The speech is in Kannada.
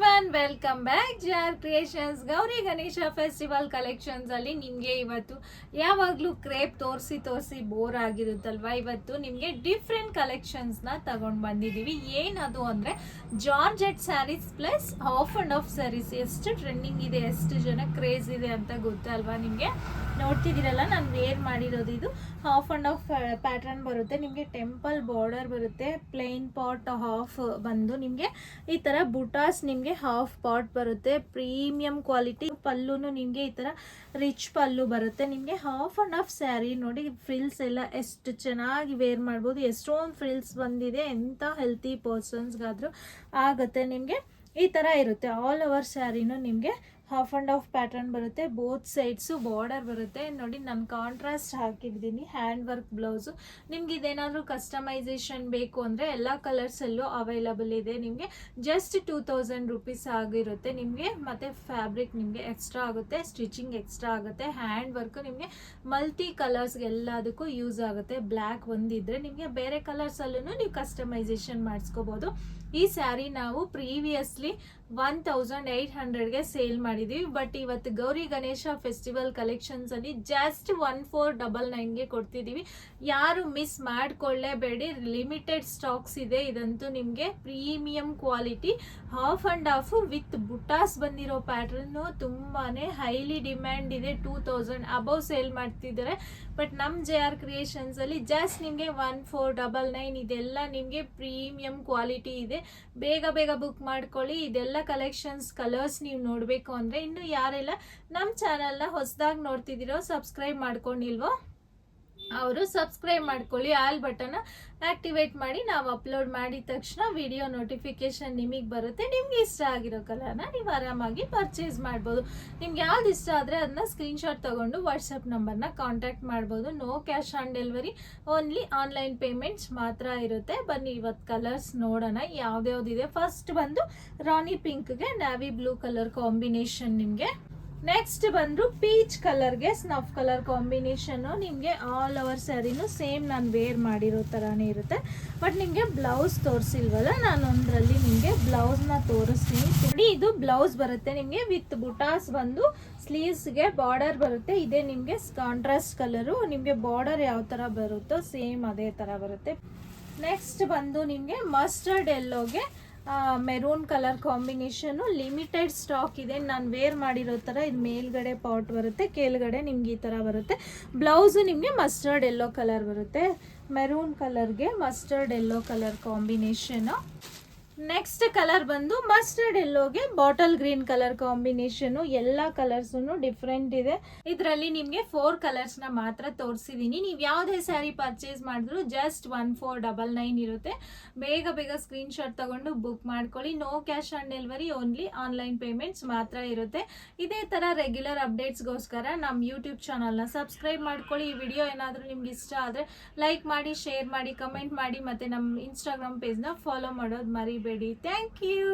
everybody. Everyone welcome back J R creations Gauri Ganesha festival ಕಲೆಕ್ಷನ್ಸಲ್ಲಿ ನಿಮ್ಗೆ ಇವತ್ತು ಯಾವಾಗಲೂ ಕ್ರೇಪ್ ತೋರಿಸಿ ತೋರಿಸಿ ಬೋರ್ ಆಗಿರುತ್ತಲ್ವಾ? ಇವತ್ತು ನಿಮಗೆ ಡಿಫ್ರೆಂಟ್ ಕಲೆಕ್ಷನ್ಸ್ ತಗೊಂಡು ಬಂದಿದೀವಿ. ಏನದು ಅಂದ್ರೆ georgette saris plus half and half saris ಎಷ್ಟು ಟ್ರೆಂಡಿಂಗ್ ಇದೆ, ಎಷ್ಟು ಜನ ಕ್ರೇಜ್ ಇದೆ ಅಂತ ಗೊತ್ತಲ್ವಾ ನಿಮಗೆ? ನೋಡ್ತಿದ್ದೀರಲ್ಲ, ನಾನು ವೇರ್ ಮಾಡಿರೋದು ಇದು. ಹಾಫ್ ಅಂಡ್ ಆಫ್ ಪ್ಯಾಟರ್ನ್ ಬರುತ್ತೆ. ನಿಮಗೆ ಟೆಂಪಲ್ ಬಾರ್ಡರ್ ಬರುತ್ತೆ. ಪ್ಲೇನ್ ಪಾಟ್ ಹಾಫ್ ಬಂದು ನಿಮಗೆ ಈ ಥರ ಬುಟಾಸ್ ನಿಮಗೆ ಹಾಫ್ ಪಾಟ್ ಬರುತ್ತೆ. ಪ್ರೀಮಿಯಂ ಕ್ವಾಲಿಟಿ ಪಲ್ಲುನು ನಿಮಗೆ ಈ ಥರ ರಿಚ್ ಪಲ್ಲು ಬರುತ್ತೆ. ನಿಮಗೆ ಹಾಫ್ ಅಂಡ್ ಹಾಫ್ ಸ್ಯಾರಿ ನೋಡಿ ಫ್ರಿಲ್ಸ್ ಎಲ್ಲ ಎಷ್ಟು ಚೆನ್ನಾಗಿ ವೇರ್ ಮಾಡ್ಬೋದು. ಎಷ್ಟೊಂದು ಫ್ರಿಲ್ಸ್ ಬಂದಿದೆ ಎಂಥ ಹೆಲ್ತಿ ಪರ್ಸನ್ಸ್ಗಾದರೂ ಆಗುತ್ತೆ. ನಿಮಗೆ ಈ ಥರ ಇರುತ್ತೆ. ಆಲ್ ಓವರ್ ಸ್ಯಾರಿನೂ ನಿಮಗೆ ಹಾಫ್ ಆ್ಯಂಡ್ ಹಾಫ್ ಪ್ಯಾಟರ್ನ್ ಬರುತ್ತೆ. ಬೋತ್ ಸೈಡ್ಸು ಬಾರ್ಡರ್ ಬರುತ್ತೆ. ನೋಡಿ ನಾನು ಕಾಂಟ್ರಾಸ್ಟ್ ಹಾಕಿದ್ದೀನಿ ಹ್ಯಾಂಡ್ ವರ್ಕ್ ಬ್ಲೌಸು ನಿಮ್ಗೆ ಇದೇನಾದರೂ ಕಸ್ಟಮೈಸೇಷನ್ ಬೇಕು ಅಂದರೆ ಎಲ್ಲ ಕಲರ್ಸಲ್ಲೂ ಅವೈಲಬಲ್ ಇದೆ ನಿಮಗೆ. ಜಸ್ಟ್ ಟೂ ತೌಸಂಡ್ ರುಪೀಸ್ ಆಗಿರುತ್ತೆ ನಿಮಗೆ. ಮತ್ತು ಫ್ಯಾಬ್ರಿಕ್ ನಿಮಗೆ ಎಕ್ಸ್ಟ್ರಾ ಆಗುತ್ತೆ. ಸ್ಟಿಚಿಂಗ್ ಎಕ್ಸ್ಟ್ರಾ ಆಗುತ್ತೆ. ಹ್ಯಾಂಡ್ ವರ್ಕ್ ನಿಮಗೆ ಮಲ್ಟಿ ಕಲರ್ಸ್ಗೆ ಎಲ್ಲದಕ್ಕೂ ಯೂಸ್ ಆಗುತ್ತೆ. ಬ್ಲ್ಯಾಕ್ ಒಂದಿದ್ರೆ ನಿಮಗೆ ಬೇರೆ ಕಲರ್ಸಲ್ಲೂ ನೀವು ಕಸ್ಟಮೈಸೇಷನ್ ಮಾಡಿಸ್ಕೋಬೋದು. ಈ ಸ್ಯಾರಿ ನಾವು ಪ್ರೀವಿಯಸ್ಲಿ ಒನ್ ತೌಸಂಡ್ ಏಯ್ಟ್ ಹಂಡ್ರೆಡ್ಗೆ ಸೇಲ್ ಮಾಡಿದ್ದೀವಿ ಬಟ್ ಇವತ್ತು ಗೌರಿ ಗಣೇಶ ಫೆಸ್ಟಿವಲ್ ಕಲೆಕ್ಷನ್ಸ್ ಅಲ್ಲಿ ಜಸ್ಟ್ ಒನ್ ಫೋರ್ ಡಬಲ್ ನೈನ್ಗೆ ಕೊಡ್ತಿದ್ದೀವಿ ಯಾರು ಮಿಸ್ ಮಾಡ್ಕೊಳ್ಳೇಬೇಡಿ. ಲಿಮಿಟೆಡ್ ಸ್ಟಾಕ್ಸ್ ಇದೆ. ಇದಂತೂ ನಿಮಗೆ premium quality half and half with butas ಬಂದಿರೋ ಪ್ಯಾಟ್ರನ್ನು ತುಂಬಾ ಹೈಲಿ ಡಿಮ್ಯಾಂಡ್ ಇದೆ. ಟೂ ತೌಸಂಡ್ ಅಬೌವ್ ಸೇಲ್ ಮಾಡ್ತಿದ್ದಾರೆ. ಬಟ್ ನಮ್ಮ ಜೆ ಆರ್ ಕ್ರಿಯೇಷನ್ಸಲ್ಲಿ ಜಸ್ಟ್ ನಿಮಗೆ ಒನ್ ಫೋರ್ ಡಬಲ್ ನೈನ್ ಇದೆಲ್ಲ ನಿಮಗೆ ಪ್ರೀಮಿಯಂ ಕ್ವಾಲಿಟಿ ಇದೆ. ಬೇಗ ಬೇಗ ಬುಕ್ ಮಾಡ್ಕೊಳ್ಳಿ. ಇದೆಲ್ಲ ಕಲೆಕ್ಷನ್ಸ್ ಕಲರ್ಸ್ ನೀವು ನೋಡಬೇಕು ಅಂದರೆ ಇನ್ನು ಯಾರೆಲ್ಲ ನಮ್ಮ ಚಾನಲ್ನ ಹೊಸದಾಗಿ ನೋಡ್ತಿದ್ದೀರೋ ಸಬ್ಸ್ಕ್ರೈಬ್ ಮಾಡ್ಕೊಂಡಿಲ್ವೋ? ಅವರು ಸಬ್ಸ್ಕ್ರೈಬ್ ಮಾಡ್ಕೊಳ್ಳಿ, ಆಲ್ ಬಟನ್ ಆಕ್ಟಿವೇಟ್ ಮಾಡಿ, ನಾವು ಅಪ್ಲೋಡ್ ಮಾಡಿದ ತಕ್ಷಣ ವಿಡಿಯೋ ನೋಟಿಫಿಕೇಶನ್ ನಿಮಗೆ ಬರುತ್ತೆ. ನಿಮ್ಗೆ ಇಷ್ಟ ಆಗಿರೋ ಕಲರ್ನ ನೀವು ಆರಾಮಾಗಿ ಪರ್ಚೇಸ್ ಮಾಡ್ಬೋದು. ನಿಮ್ಗೆ ಯಾವ್ದು ಇಷ್ಟ ಆದರೆ ಅದನ್ನ ಸ್ಕ್ರೀನ್ಶಾಟ್ ತಗೊಂಡು ವಾಟ್ಸಪ್ ನಂಬರ್ನ ಕಾಂಟ್ಯಾಕ್ಟ್ ಮಾಡ್ಬೋದು. No cash on delivery, only online payments ಮಾತ್ರ ಇರುತ್ತೆ. ಬನ್ನಿ ಇವತ್ತು ಕಲರ್ಸ್ ನೋಡೋಣ, ಯಾವ್ದ್ಯಾವ್ದಿದೆ. ಫಸ್ಟ್ ಬಂದು ರಾನಿ ಪಿಂಕ್ಗೆ ನ್ಯಾವಿ ಬ್ಲೂ ಕಲರ್ ಕಾಂಬಿನೇಷನ್ ನಿಮಗೆ. ನೆಕ್ಸ್ಟ್ ಬಂದು ಪೀಚ್ ಕಲರ್ಗೆ ಸ್ನಫ್ ಕಲರ್ ಕಾಂಬಿನೇಷನ್ ನಿಮಗೆ ಆಲ್ ಓವರ್ ಸ್ಯಾರಿನೂ ಸೇಮ್ ನಾನು ವೇರ್ ಮಾಡಿರೋ ಥರನೇ ಇರುತ್ತೆ. ಬಟ್ ನಿಮಗೆ ಬ್ಲೌಸ್ ತೋರಿಸಿಲ್ವಲ್ಲ ನಾನು ಒಂದರಲ್ಲಿ ನಿಮಗೆ ಬ್ಲೌಸ್ನ ತೋರಿಸ್ತೀನಿ. ನೋಡಿ, ಇದು ಬ್ಲೌಸ್ ಬರುತ್ತೆ. ನಿಮಗೆ ವಿತ್ ಬುಟಾಸ್ ಬಂದು ಸ್ಲೀವ್ಸ್ಗೆ ಬಾರ್ಡರ್ ಬರುತ್ತೆ. ಇದೇ ನಿಮಗೆ ಕಾಂಟ್ರಾಸ್ಟ್ ಕಲರು ನಿಮಗೆ ಬಾರ್ಡರ್ ಯಾವ ಥರ ಬರುತ್ತೋ ಸೇಮ್ ಅದೇ ಥರ ಬರುತ್ತೆ. ನೆಕ್ಸ್ಟ್ ಬಂದು ನಿಮಗೆ mustard ಎಲ್ಲೋಗೆ maroon colour combination limited stock ಇದೆ. ನಾನು ವೇರ್ ಮಾಡಿರೋ ಥರ ಇದು ಮೇಲ್ಗಡೆ ಪಾಟ್ ಬರುತ್ತೆ, ಕೆಳಗಡೆ ನಿಮ್ಗೆ ಈ ಥರ ಬರುತ್ತೆ. ಬ್ಲೌಸು ನಿಮಗೆ ಮಸ್ಟರ್ಡ್ ಎಲ್ಲೋ ಕಲರ್ ಬರುತ್ತೆ. Maroon ಕಲರ್ಗೆ mustard yellow colour combination next colour ಬಂದು ಮಸ್ಟರ್ಡ್ ಎಲ್ಲೋಗೆ ಬಾಟಲ್ ಗ್ರೀನ್ ಕಲರ್ ಕಾಂಬಿನೇಷನ್ ಎಲ್ಲ ಕಲರ್ಸು ಡಿಫ್ರೆಂಟ್ ಇದೆ. ಇದರಲ್ಲಿ ನಿಮಗೆ ಫೋರ್ ಕಲರ್ಸ್ನ ಮಾತ್ರ ತೋರಿಸಿದೀನಿ. ನೀವು ಯಾವುದೇ ಸ್ಯಾರಿ ಪರ್ಚೇಸ್ ಮಾಡಿದ್ರು just one four double nine ಇರುತ್ತೆ. ಬೇಗ ಬೇಗ ಸ್ಕ್ರೀನ್ ಶಾಟ್ ತಗೊಂಡು ಬುಕ್ ಮಾಡ್ಕೊಳ್ಳಿ. No cash on delivery only online payments ಮಾತ್ರ ಇರುತ್ತೆ. ಇದೇ ತರ ರೆಗ್ಯುಲರ್ ಅಪ್ಡೇಟ್ಸ್ಗೋಸ್ಕರ ನಮ್ಮ ಯೂಟ್ಯೂಬ್ ಚಾನಲ್ನ ಸಬ್ಸ್ಕ್ರೈಬ್ ಮಾಡ್ಕೊಳ್ಳಿ. ಈ ವಿಡಿಯೋ ಏನಾದರೂ ನಿಮ್ಗೆ ಇಷ್ಟ ಆದರೆ ಲೈಕ್ ಮಾಡಿ ಶೇರ್ ಮಾಡಿ ಕಮೆಂಟ್ ಮಾಡಿ, ಮತ್ತೆ ನಮ್ಮ ಇನ್ಸ್ಟಾಗ್ರಾಮ್ ಪೇಜ್ನ ಫಾಲೋ ಮಾಡೋದು ಮರಿಬೇಡಿ. Thank you